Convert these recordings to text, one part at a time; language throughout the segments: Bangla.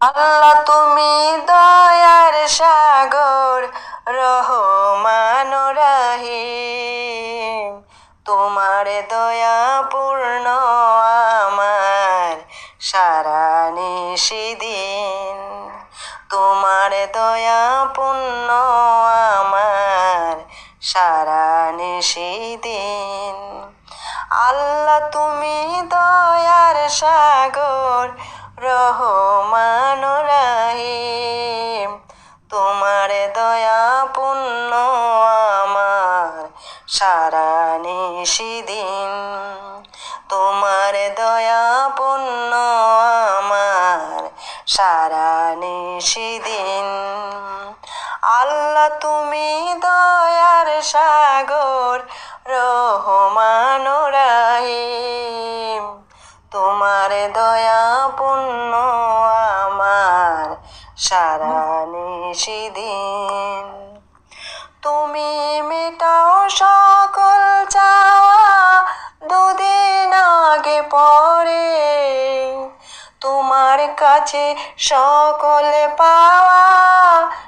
আল্লাহ তুমি দয়ার সাগর, রহমান রাহিম। তোমার দয়া পূর্ণ আমার সারা নিশিদিন। তোমার দয়া পূর্ণ আমার সারা নিশিদিন। আল্লাহ তুমি দয়ার সাগর, রহমান রাহিম, তোমার দয়া পূর্ণ আমার। সারা নিশিদিন তোমার দয়া পূর্ণ আমার। সারা নিশিদিন আল্লাহ তুমি দয়ার সাগর, রহমান রাহিম। তোমার দয়া পূর্ণ সারা নিশিদিন তুমি মেটাও সকল চাওয়া দুদিন আগে পরে। তোমার কাছে সকল পাওয়া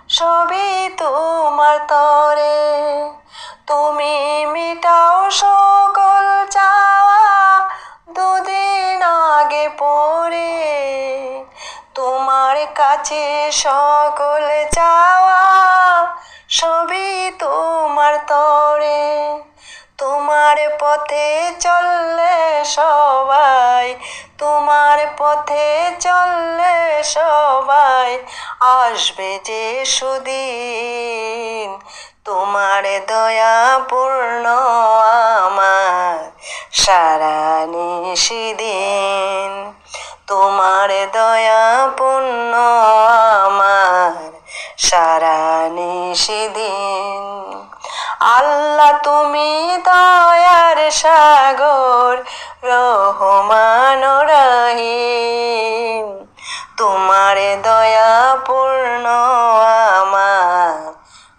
সবই তোমার তরে। কাছে সকল চাওয়া সবই তোমার তরে। তোমার পথে চললে সবাই, তোমার পথে চললে সবাই আসবে যে সুদিন। তোমার দয়া পূর্ণ আমার, সারা নিশিদিন নিশিদিন আল্লাহ তুমি দয়ার সাগর, রহমান রাহিম। তোমার দয়া পূর্ণ আমার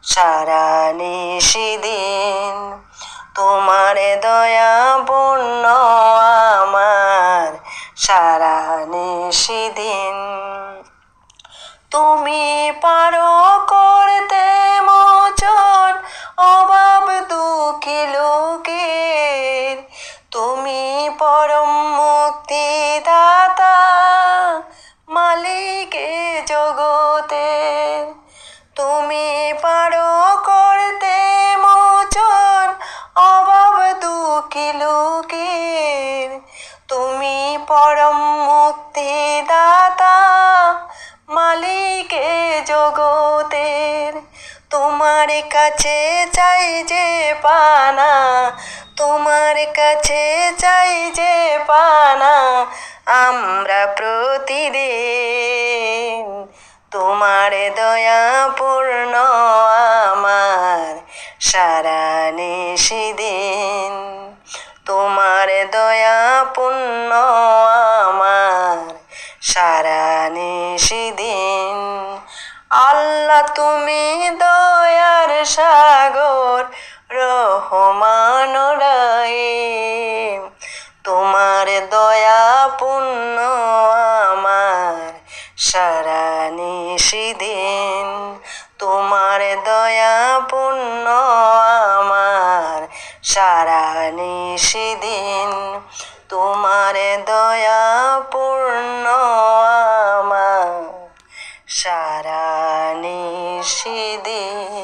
সারা নিশিদিন। তোমার দয়া পূর্ণ আমার সারা নিশিদিন। কাছে চাই যে পানা, তোমার কাছে চাই যে পানা, আমরা প্রতিদিন তোমার দয়া পূর্ণ আমার সারা নিশিদিন। তোমার দয়া পূর্ণ আমার সারা নিশিদিন। আল্লাহ তুমি দয়ার সাগর রহমান রাহিম। তোমার দয়া পূর্ণ আমার সারা নিশিদিন। তোমার দয়া পূর্ণ আমার সারা নিশিদিন। তোমার দয়া পূর্ণ আমার সারা নিশিদিন।